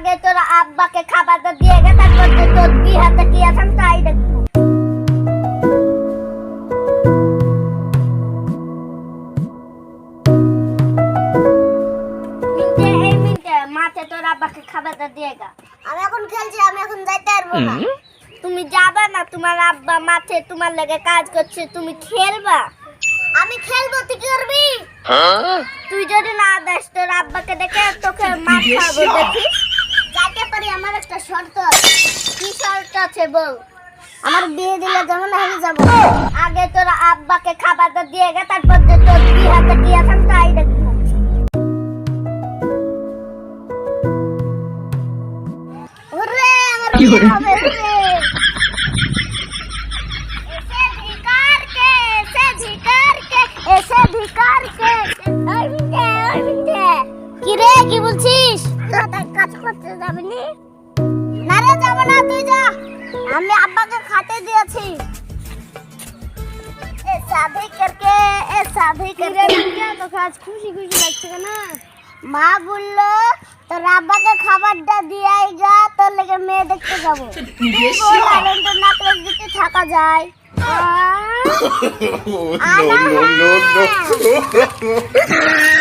আগে তোর আব্বাকে খাবারটা দিয়ে গে তারপর তো তোর বিহাতে কি আছেন তাই দেখব। মিন্টে এই মিন্টে মাঠে তোর আব্বাকে খাবারটা দিয়ে গা আমি এখন খেলছি আমি এখন যাইতে পারব না। তুমি যাবে না তোমার আব্বা মাঠে তোমার লেগে কাজ করছে তুমি খেলবা। আমি খেলব তুই করবি? তুই যদি না দেস তোর আব্বাকে দেখে তোকে মার খাব দেখি যাইতে পারি আমার একটা শর্ত কি শর্ত আছে বল? আমার বিয়ে দিলে যেমন আমি যাব। আগে তোর আব্বাকে খাবারটা দিয়ে গে তারপর তোর কি আছেন তাই দেখব। ওরে আমার কি বিয়ে বলে? হবে এসে ভিকার কে এসে ভিকার কে এসে ভিকার কে। ওই মিন্টে ওই মিন্টে কি রে কি বলছিস? কাজ করতে যাব না? তুই যা আমি আব্বাকে খাতে দিয়েছি এ শাদি করকে এ শাদি করকে তোকে আজ খুশি খুশি লাগছে না মা বলল তোর আব্বাকে খাবারটা দিয়ে গা তোর লেগে মেয়ে দেখতে যাব ট্যালেন্টের না তোর দিতে থাকা যায় no, no, no, no.